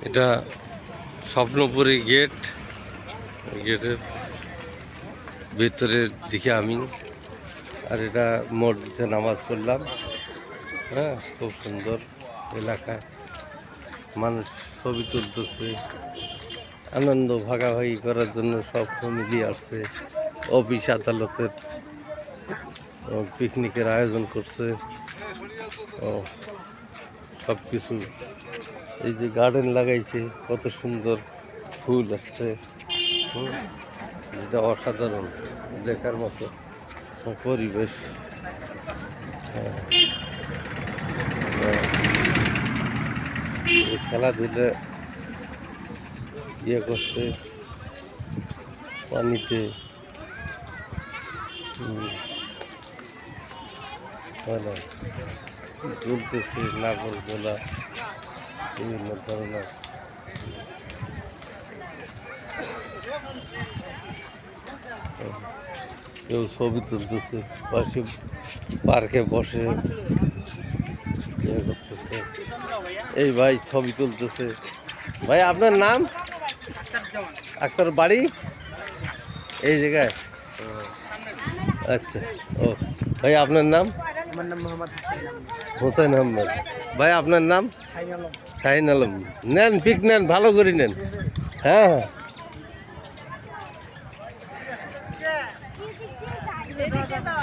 এটা স্বপ্নপুরী গেট। গেটের ভেতরের দিকে আমি। আর এটা মসজিদে নামাজ পড়লাম। হ্যাঁ খুব সুন্দর এলাকায় মানুষ ছবি তুলতেছে। আনন্দ ভাগাভাগি করার জন্য সব ফ্যামিলি আসছে। অফিস আদালতের পিকনিকের আয়োজন করছে। ও সব কিছু এই যে গার্ডেন লাগাইছে, কত সুন্দর ফুল আসছে যেটা অসাধারণ, দেখার মতো পরিবেশ হ্যাঁ। হ্যাঁ। খেলাধুলা ইয়ে করছে, পানিতে। ভালো তুলতেছে নাগর গোলা বিভিন্ন ধরনের। কেউ ছবি তুলতেছে, পাশে পার্কে বসে। করতেছে। এই ভাই ছবি তুলতেছে। ভাই, আপনার নাম? আক্তার বাড়ি? এই জায়গায়? আচ্ছা। ও, ভাই, আপনার নাম? আমার নাম মোহাম্মদ। হোসেন আহমেদ। ভাই আপনার নাম? শাহিন আলম। নেন পিক নেন ভালো করে নেন। হ্যাঁ হ্যাঁ।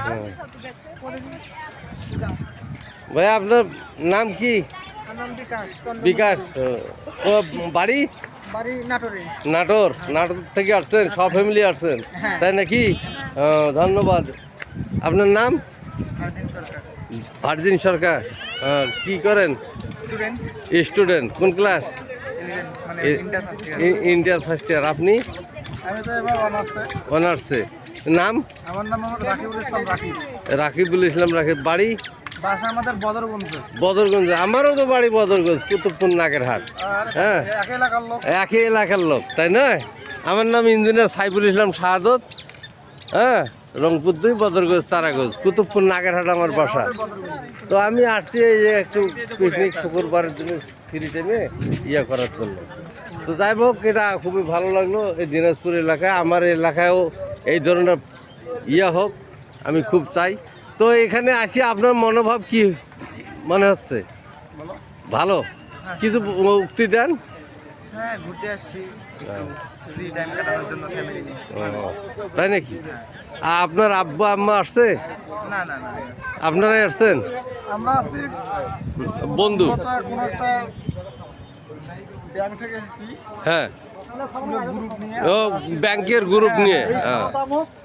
হ্যাঁ। ভাই আপনার নাম কি? বিকাশ। ও বাড়ি? নাটোর। নাটোর। থেকে আসছেন সব ফ্যামিলি আসছেন। হ্যাঁ। তাই নাকি? ধন্যবাদ। আপনার নাম? ভার্জিন সরকার। হ্যাঁ, কি করেন? স্টুডেন্ট কোন ক্লাস ইন্টার ফার্স্ট ইয়ার আপনি? অনার্সে নাম? আমার নাম রাকিবুল ইসলাম রাকিব। রাকিবুল ইসলাম রাকিব বাড়ি? বাসা আমাদের বদরগঞ্জ। বদরগঞ্জ আমারও তো বাড়ি বদরগঞ্জ কুতুবপুর নাগেরহাট। আর হ্যাঁ। একই এলাকার লোক তাই নয়? আমার নাম ইঞ্জিনিয়ার সাইফুল ইসলাম শাহাদত। হ্যাঁ। রংপুর দুই, বদরগঞ্জ তারাগঞ্জ, কুতুবপুর নাগেরহাট আমার বাসা। তো আমি আসছি এই একটু পিকনিক শুক্রবারের জন্য ফ্রি টাইমে ইয়ে করার জন্য। তো যাই হোক, এটা খুবই ভালো লাগল এই দিনাজপুর এলাকায়। আমার এলাকায়ও এই ধরনের ইয়ে হোক, আমি খুব চাই। তো এখানে আসি, আপনার মনোভাব কি মনে হচ্ছে? ভালো? কিছু উক্তি দেন। হ্যাঁ ঘুরতে আসছি ফ্রি টাইম কাটানোর জন্য ফ্যামিলি নিয়ে। তাই নাকি? আপনার আব্বা আম্মা আসছে? না না না। আপনারাই আসছেন? আমরা আছি বন্ধু। কোনো একটা ব্যাংক থেকে এসেছি। হ্যাঁ। ও ব্যাংকের গ্রুপ নিয়ে হ্যাঁ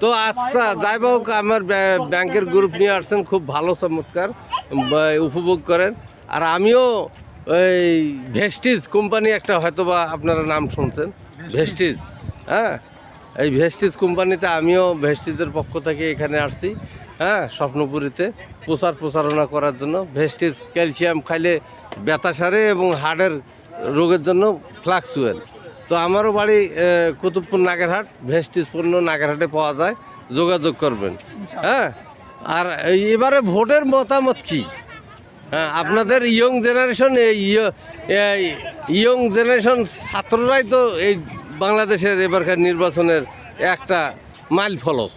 তো আচ্ছা যাই হোক আমার ব্যাংকের গ্রুপ নিয়ে আসছেন খুব ভালো চমৎকার উপভোগ করেন। আর আমিও ওই ভেস্টিজ কোম্পানি একটা হয়তো বা আপনারা নাম শুনছেন। ভেস্টিজ। হ্যাঁ? এই ভেস্টিজ কোম্পানিতে আমিও ভেস্টিজের পক্ষ থেকে এখানে আসছি হ্যাঁ? স্বপ্নপুরীতে প্রচার প্রচারণা করার জন্য। ভেস্টিজ ক্যালসিয়াম খাইলে ব্যথা সারে এবং হার্টের রোগের জন্য ফ্লাক্সুয়েল তো আমারও বাড়ি কুতুবপুর নাগেরহাট ভেস্টিজ পণ্য নাগেরহাটে পাওয়া যায়। যোগাযোগ করবেন হ্যাঁ? আর এবারে ভোটের মতামত কি? হ্যাঁ আপনাদের ইয়ং জেনারেশন এই ইয়ং জেনারেশন ছাত্ররাই তো এই বাংলাদেশের এবারকার নির্বাচনের একটা মাইল ফলক।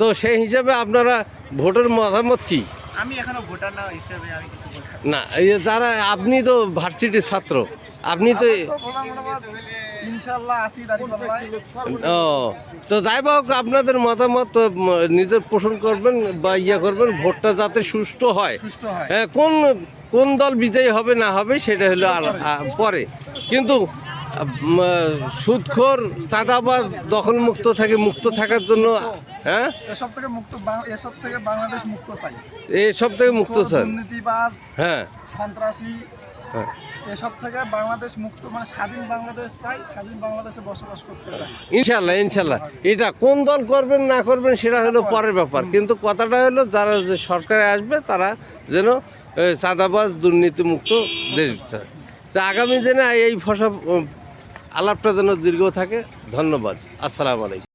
তো সেই হিসাবে আপনারা ভোটের মতামত কি? আমি এখনও ভোটার না হিসেবে আমি কিছু না। এই যে যারা আপনি তো ভার্সিটির ছাত্র আপনি তো ও তো যাই হোক আপনাদের মতামত নিজের পোষণ করবেন বা ইয়ে করবেন ভোটটা যাতে সুষ্ঠু হয়। সুস্থ হয়। হ্যাঁ কোন কোন দল বিজয়ী হবে না হবে সেটা হলো আলা- পরে। কিন্তু সুদখোর চাঁদাবাজ দখল মুক্ত থেকে মুক্ত থাকার জন্য হ্যাঁ? এসব থেকে মুক্ত এসব থেকে বাংলাদেশ মুক্ত চাই। এসব থেকে মুক্ত স্যার দুর্নীতিবাজ হ্যাঁ। সন্ত্রাসী হ্যাঁ। এসব থেকে বাংলাদেশ মুক্ত মানে স্বাধীন বাংলাদেশ চাই স্বাধীন বাংলাদেশে বসবাস করতে চাই। ইনশাল্লাহ ইনশাল্লাহ এটা কোন দল করবেন না করবেন সেটা হলো পরের ব্যাপার। কিন্তু কথাটা হলো যারা যে সরকারে আসবে তারা যেন চাঁদাবাজ দুর্নীতিমুক্ত দেশ চায়। তা আগামী দিনে এই ফসল আলাপটা যেন দীর্ঘ থাকে। ধন্যবাদ। আসসালামু আলাইকুম।